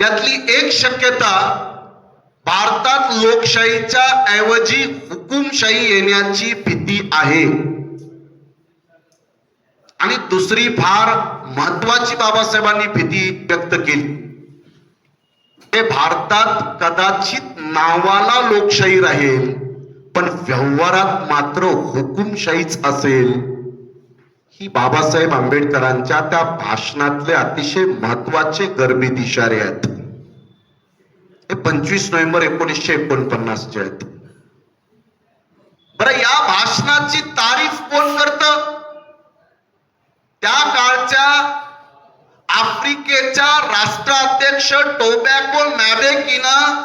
त्यातली एक शक्यता भारतात लोकशाहीच्या ऐवजी हुकुमशाही येण्याची भीती आहे. आणि दुसरी फार महत्वाची बाबासाहेबांनी भीती व्यक्त केली. ते भारतात कदाचित नावाला लोकशाही राहील पण व्यवहारात मात्र हुकुमशाहीच असेल. ही बाबासाहेब आंबेडकरांच्या त्या भाषणातले अतिशय महत्त्वाचे गर्भित इशारे आहेत. हे पंचवीस नोव्हेंबर एकोणीसशे एकोणपन्नासचे आहेत. बरं या भाषणाची तारीफ कोण करत? त्या काळच्या आफ्रिकेच्या राष्ट्राध्यक्ष टोबॅको मॅबेकीनं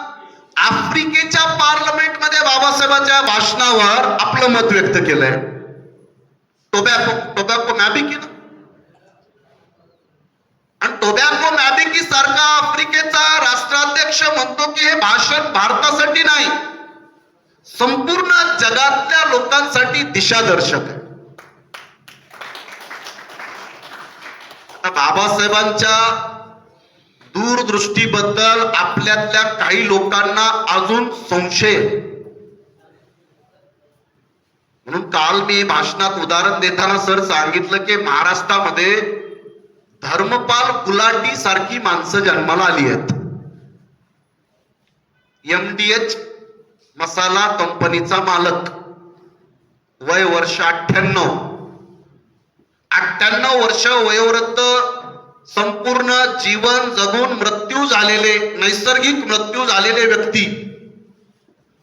आफ्रिकेच्या पार्लमेंटमध्ये बाबासाहेबांच्या भाषणावर आपलं मत व्यक्त केलंय. टोबॅको टोबॅको आणि टोबॅको मॅबिकी सारखा आफ्रिकेचा राष्ट्राध्यक्ष म्हणतो की हे भाषण भारतासाठी नाही. संपूर्ण जगातल्या लोकांसाठी दिशादर्शक आहे. आता बाबासाहेबांच्या दूरदृष्टीबद्दल आपल्यातल्या काही लोकांना अजून संशय आहे. म्हणून काल मी भाषणात उदाहरण देताना सर सांगितलं की महाराष्ट्रामध्ये धर्मपाल गुलाटी सारखी माणसं जन्माला आली आहेत. एमडीएच मसाला कंपनीचा मालक. वय वर्ष अठ्ठ्याण्णव. अठ्ठ्याण्णव वर्ष वयोवृत्त संपूर्ण जीवन जगून मृत्यू झालेले नैसर्गिक मृत्यू झालेले व्यक्ती.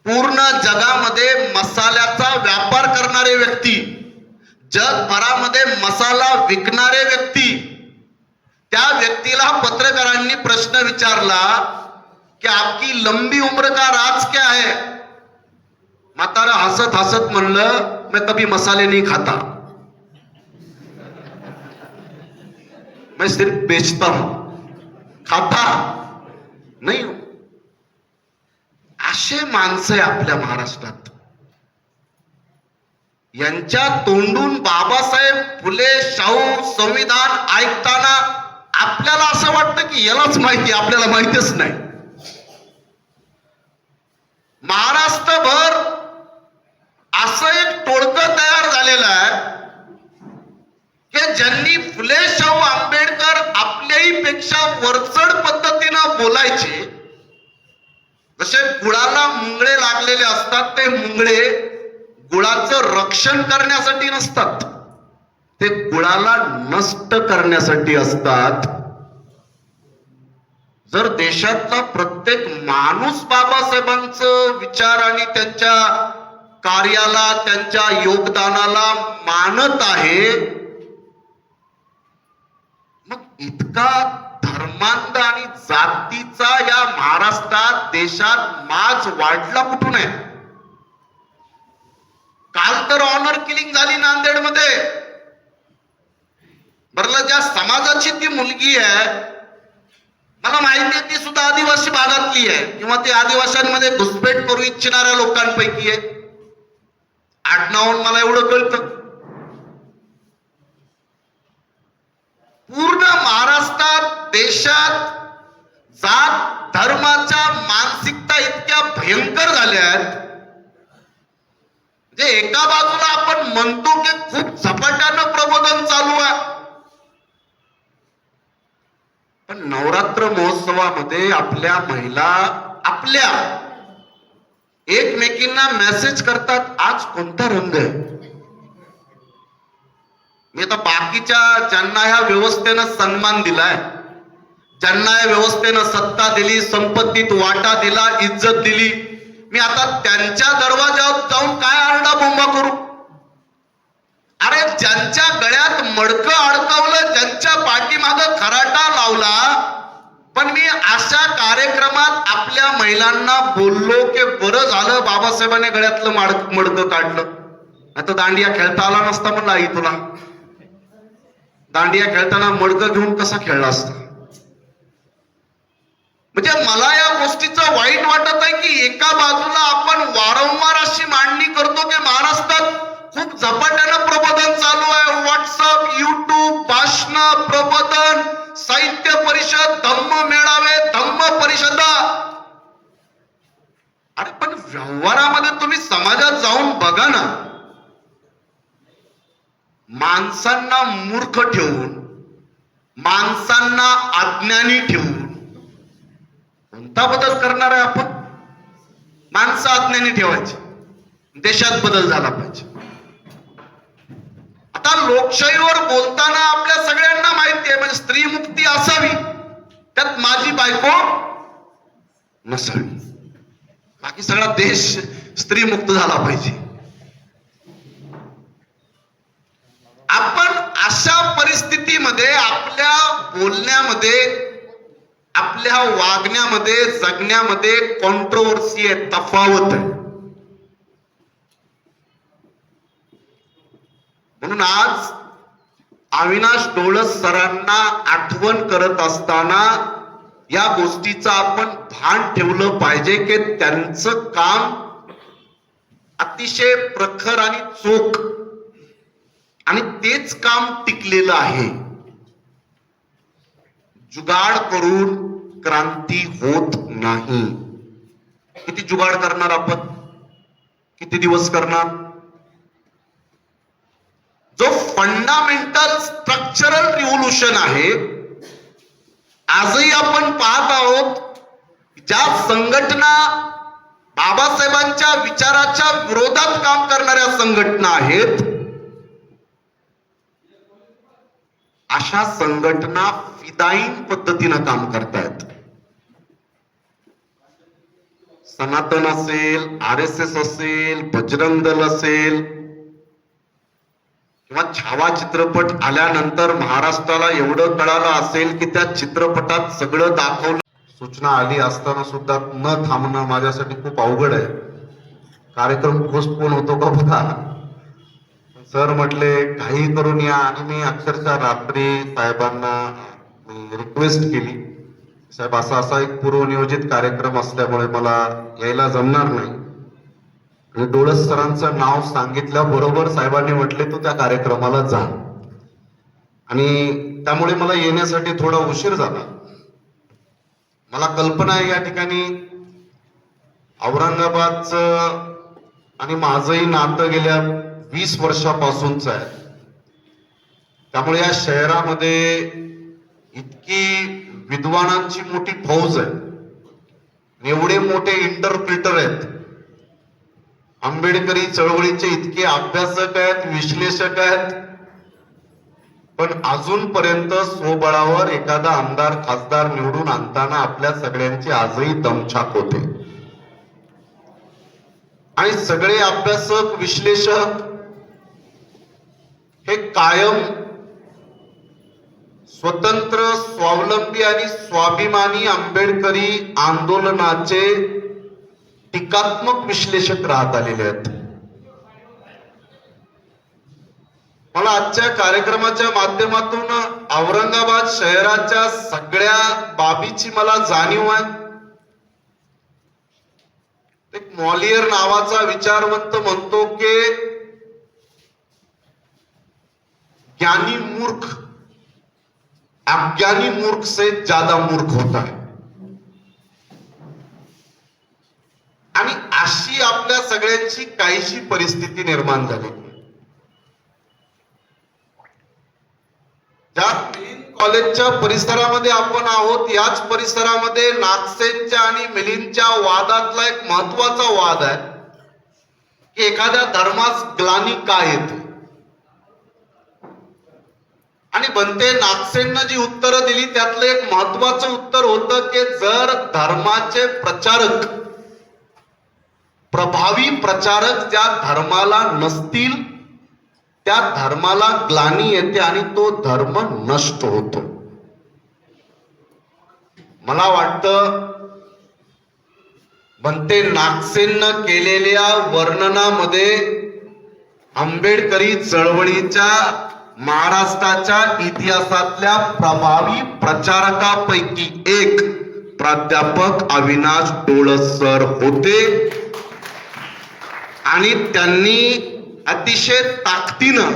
पूर्ण जगामध्ये मसाल्याचा व्यापार करणारे व्यक्ती जगभरामध्ये मसाला विकणारे व्यक्ती त्या व्यक्तीला पत्रकारांनी प्रश्न विचारला की आपकी लंबी उम्र का राज क्या है? म्हातारा हसत हसत म्हणलं मैं कभी मसाले नहीं खाता. मैं सिर्फ बेचता हूं. खाता? नाही हूं. असे माणसं आहे आपल्या महाराष्ट्रात. यांच्या तोंडून बाबासाहेब फुले शाहू संविधान ऐकताना आपल्याला असं वाटतं की यालाच माहिती आपल्याला माहितीच नाही. महाराष्ट्रभर असं एक टोळक तयार झालेलं आहे की ज्यांनी फुले शाहू आंबेडकर आपल्याही पेक्षा वरचढ पद्धतीनं बोलायचे जसे गुळाला मुंगळे लागलेले असतात ते मुंगळे गुळाचं रक्षण करण्यासाठी नसतात. ते गुळाला नष्ट करण्यासाठी असतात. जर देशातला प्रत्येक माणूस बाबासाहेबांचं विचार आणि त्यांच्या कार्याला त्यांच्या योगदानाला मानत आहे मग इतका धर्मांध आणि जातीचा या महाराष्ट्रात देशात माज वाढला कुठून आहे? काल तर ऑनर किलिंग झाली नांदेडमध्ये. बरं ज्या समाजाची ती मुलगी आहे मला माहिती आहे ती सुद्धा आदिवासी भागातली आहे किंवा ती आदिवासींमध्ये घुसपेट करू इच्छिणाऱ्या लोकांपैकी आहे. आडनावून मला एवढं कळतं. पूर्ण महाराष्ट्रात देशात जात धर्माच्या मानसिकता इतक्या भयंकर झाल्या आहेत. जे एका बाजूला आपण म्हणतो की खूप झपाट्यानं प्रबोधन चालू आहे. पण नवरात्र महोत्सवामध्ये आपल्या महिला आपल्या एकमेकींना मेसेज करतात आज कोणता रंग आहे? मी आता बाकीच्या ज्यांना ह्या व्यवस्थेनं सन्मान दिलाय ज्यांना या व्यवस्थेनं सत्ता दिली संपत्तीत वाटा दिला इज्जत दिली मी आता त्यांच्या दरवाजात जाऊन काय आरडा बोंबा करू? अरे ज्यांच्या गळ्यात मडकं अडकवलं ज्यांच्या पाठीमाग खराटा लावला पण मी अशा कार्यक्रमात आपल्या महिलांना बोललो की बरं झालं बाबासाहेबांनी गळ्यातलं मडक मडकं काढलं. आता दांडिया खेळता आला नसता म्हणला आई तुला. दांडिया खेळताना मडक घेऊन कसा खेळला असता? म्हणजे मला या गोष्टीच वाईट वाटत आहे की एका बाजूला आपण वारंवार अशी मांडणी करतो की महाराष्ट्रात खूप झपाट्यानं प्रबोधन चालू आहे. व्हॉट्सअप युट्यूब भाषण प्रबोधन साहित्य परिषद धम्म मेळावे धम्म परिषदा. अरे पण व्यवहारामध्ये तुम्ही समाजात जाऊन बघा ना. माणसांना मूर्ख ठेवून माणसांना अज्ञानी ठेवून कोणता बदल करणार आहे आपण? माणसं अज्ञानी ठेवायची. देशात बदल झाला पाहिजे. आता लोकशाहीवर बोलताना आपल्या सगळ्यांना माहिती आहे म्हणजे स्त्री मुक्ती असावी त्यात माझी बायको नसावी. बाकी सगळा देश स्त्री मुक्त झाला पाहिजे. आपण अशा परिस्थितीमध्ये आपल्या बोलण्यामध्ये आपल्या वागण्यामध्ये जगण्यामध्ये कॉन्ट्रोवर्सी आहे तफावत आहे. म्हणून आज अविनाश डोळस सरांना आठवण करत असताना या गोष्टीचं आपण भान ठेवलं पाहिजे की त्यांचं काम अतिशय प्रखर आणि चोख. आणि तेच काम टिकलेलं आहे. जुगाड करून क्रांती होत नाही. किती जुगाड करणार आपण? किती दिवस करणार? जो फंडामेंटल स्ट्रक्चरल रिव्होल्युशन आहे आजही आपण पाहत आहोत ज्या संघटना बाबासाहेबांच्या विचाराच्या विरोधात काम करणाऱ्या संघटना आहेत अशा संघटना फिदाईन पद्धतीनं काम करतायत. सनातन असेल आर एस एस असेल बजरंग दल असेल किंवा छावा चित्रपट आल्यानंतर महाराष्ट्राला एवढं कळालं असेल की त्या चित्रपटात सगळं दाखवलं. सूचना आली असताना सुद्धा न थांबणं माझ्यासाठी खूप अवघड आहे. कार्यक्रम पोस्टपोन होतो का बघा. सर म्हटले काही करून या. आणि मी अक्षरशः रात्री साहेबांना रिक्वेस्ट केली. साहेब असा असा एक पूर्वनियोजित कार्यक्रम असल्यामुळे मला यायला जमणार नाही. आणि डोळस सरांचं नाव सांगितल्याबरोबर साहेबांनी म्हटले तू त्या कार्यक्रमाला जा. आणि त्यामुळे मला येण्यासाठी थोडा उशीर झाला. मला कल्पना आहे या ठिकाणी औरंगाबादचं आणि माझंही नातं गेल्या वीस वर्षापासूनच आहे. त्यामुळे या शहरामध्ये इतकी विद्वानांची मोठी फौज आहे. एवढे मोठे इंटरप्रिटर आहेत. आंबेडकरी चळवळीचे इतके अभ्यासक आहेत विश्लेषक आहेत. पण अजूनपर्यंत स्वबळावर एखादा आमदार खासदार निवडून आणताना आपल्या सगळ्यांची आजही दमछाक होते. आणि सगळे अभ्यासक विश्लेषक हे कायम स्वतंत्र स्वावलंबी आणि स्वाभिमानी आंबेडकरी आंदोलनाचे टीकात्मक विश्लेषक राहत आलेले आहेत. मला आजच्या कार्यक्रमाच्या माध्यमातून औरंगाबाद शहराच्या सगळ्या बाबीची मला जाणीव आहे. एक मॉलियर नावाचा विचारवंत म्हणतो की ज्ञानी मूर्ख अज्ञानी मूर्ख से ज्यादा मूर्ख होता है। आणि अशी आपल्या सगळ्यांची काहीशी परिस्थिती निर्माण झाली. ज्या मिलिंद कॉलेजच्या परिसरामध्ये आपण आहोत याच परिसरामध्ये नागसेनच्या आणि मिलिंदच्या वादातला एक महत्त्वाचा वाद आहे की एखाद्या धर्मास ग्लानी का येते? आणि बनते नागसेननं जी उत्तरं दिली त्यातलं एक महत्वाचं उत्तर होतं की जर धर्माचे प्रचारक प्रभावी प्रचारक ज्या धर्माला नसतील त्या धर्माला ग्लानी येते आणि तो धर्म नष्ट होतो. मला वाटतं बनते नागसेननं केलेल्या वर्णनामध्ये आंबेडकरी चळवळीच्या महाराष्ट्राच्या इतिहासातल्या प्रभावी प्रचारकापैकी एक प्राध्यापक अविनाश डोळस सर होते. आणि त्यांनी अतिशय ताकदीनं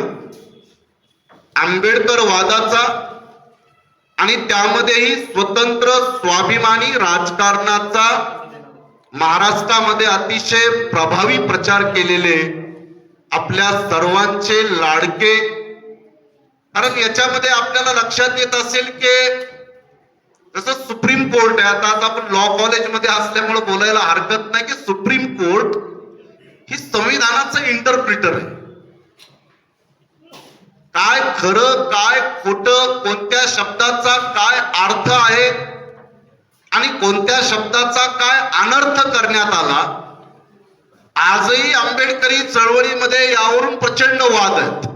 आंबेडकर वादाचा आणि त्यामध्येही स्वतंत्र स्वाभिमानी राजकारणाचा महाराष्ट्रामध्ये अतिशय प्रभावी प्रचार केलेले आपल्या सर्वांचे लाडके कारण याच्यामध्ये आपल्याला लक्षात येत असेल की जसं सुप्रीम कोर्ट आहे आता आता आपण लॉ कॉलेजमध्ये असल्यामुळे बोलायला हरकत नाही की सुप्रीम कोर्ट ही संविधानाचं इंटरप्रिटर आहे. काय खरं काय खोट कोणत्या शब्दाचा काय अर्थ आहे आणि कोणत्या शब्दाचा काय अनर्थ करण्यात आला आजही आंबेडकरी चळवळीमध्ये यावरून प्रचंड वाद आहेत.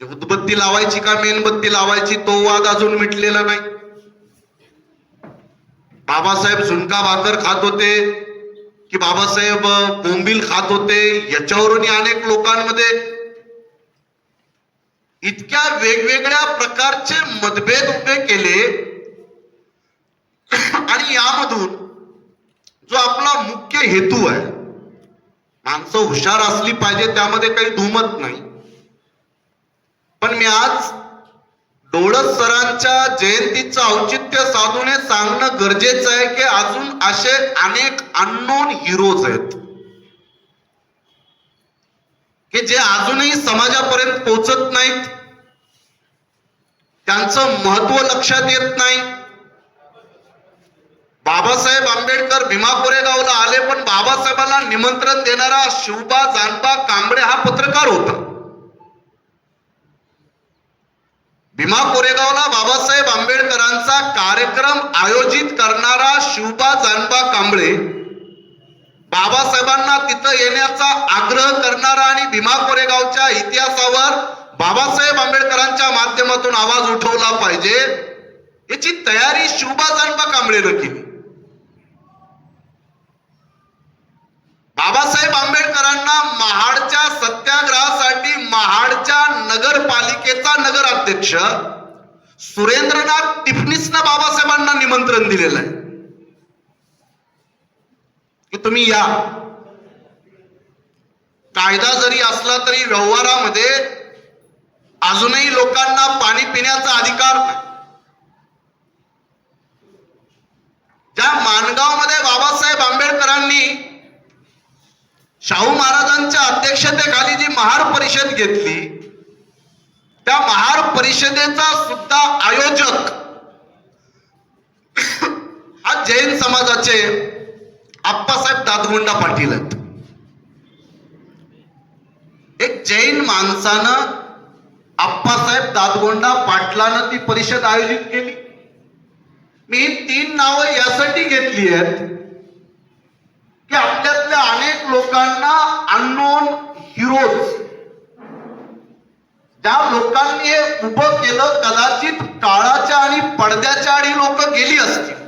उदबत्ती लावायची का मेणबत्ती लावायची? तो वाद अजून मिटलेला नाही. बाबासाहेब झुणका भाकर खात होते. की बाबासाहेब बोंबील खात होते. याच्यावरून अनेक लोकांमध्ये इतक्या वेगवेगळ्या प्रकारचे मतभेद उभे केले. आणि यामधून जो आपला मुख्य हेतू आहे माणसं हुशार असली पाहिजे त्यामध्ये काही धुमत नाही. पण मी आज डोळस सरांच्या जयंतीचं औचित्य साधून हे सांगणं गरजेचं आहे की अजून असे अनेक अननोन हिरोज आहेत. की जे अजूनही समाजापर्यंत पोहोचत नाहीत. त्यांचं महत्त्व लक्षात येत नाही. बाबासाहेब आंबेडकर भीमा कोरेगावला आले पण बाबासाहेबांना निमंत्रण देणारा शिवबा जानबा कांबळे हा पत्रकार होता. भीमा कोरेगावला बाबासाहेब आंबेडकरांचा कार्यक्रम आयोजित करणारा शिवबा जानबा कांबळे बाबासाहेबांना तिथं येण्याचा आग्रह करणारा आणि भीमा कोरेगावच्या इतिहासावर बाबासाहेब आंबेडकरांच्या माध्यमातून आवाज उठवला पाहिजे याची तयारी शिवबा जानबा कांबळेनं केली. बाबासाहेब आंबेडकरांना महाडच्या सत्याग्रहासाठी महाडच्या नगरपालिकेचा नगराध्यक्ष सुरेंद्रनाथ टिफणीसनं बाबासाहेबांना निमंत्रण दिलेलं आहे की तुम्ही या कायदा जरी असला तरी व्यवहारामध्ये अजूनही लोकांना पाणी पिण्याचा अधिकार नाही. ज्या माणगावमध्ये बाबासाहेब आंबेडकरांनी शाहू महाराजांच्या अध्यक्षतेखाली जी महार परिषद घेतली त्या महार परिषदेचा सुद्धा आयोजक हा जैन समाजाचे आप्पासाहेब दादगोंडा पाटील आहेत. एक जैन माणसानं आप्पासाहेब दादगोंडा पाटलानं ती परिषद आयोजित केली. मी तीन नावं यासाठी घेतली आहेत. की आपल्यातल्या अनेक लोकांना अननोन हिरोज ज्या लोकांनी हे उभं केलं कदाचित काळाच्या आणि पडद्याच्या आडी लोक गेली असतील.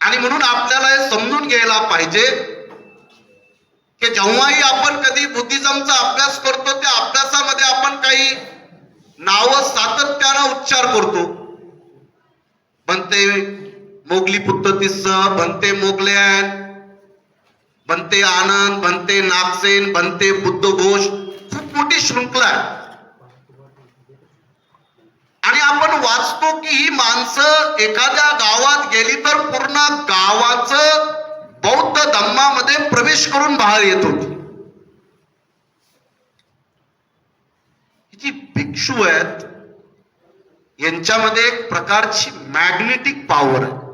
आणि म्हणून आपल्याला हे समजून घ्यायला पाहिजे की जेव्हाही आपण कधी बुद्धिझमचा अभ्यास करतो त्या अभ्यासामध्ये आपण काही नावं सातत्यानं उच्चार करतो. म्हणते मोगली पुत्ततीस बनते मोगल्यान बनते आनंद बनते नागसेन बनते बुद्ध घोष खूप मोठी शृंखला आहे. आणि आपण वाचतो की ही माणसं एखाद्या गावात गेली तर पूर्ण गावाचं बौद्ध धम्मामध्ये प्रवेश करून बाहेर येत होती. जी भिक्षू आहेत. यांच्यामध्ये एक प्रकारची मॅग्नेटिक पॉवर आहे.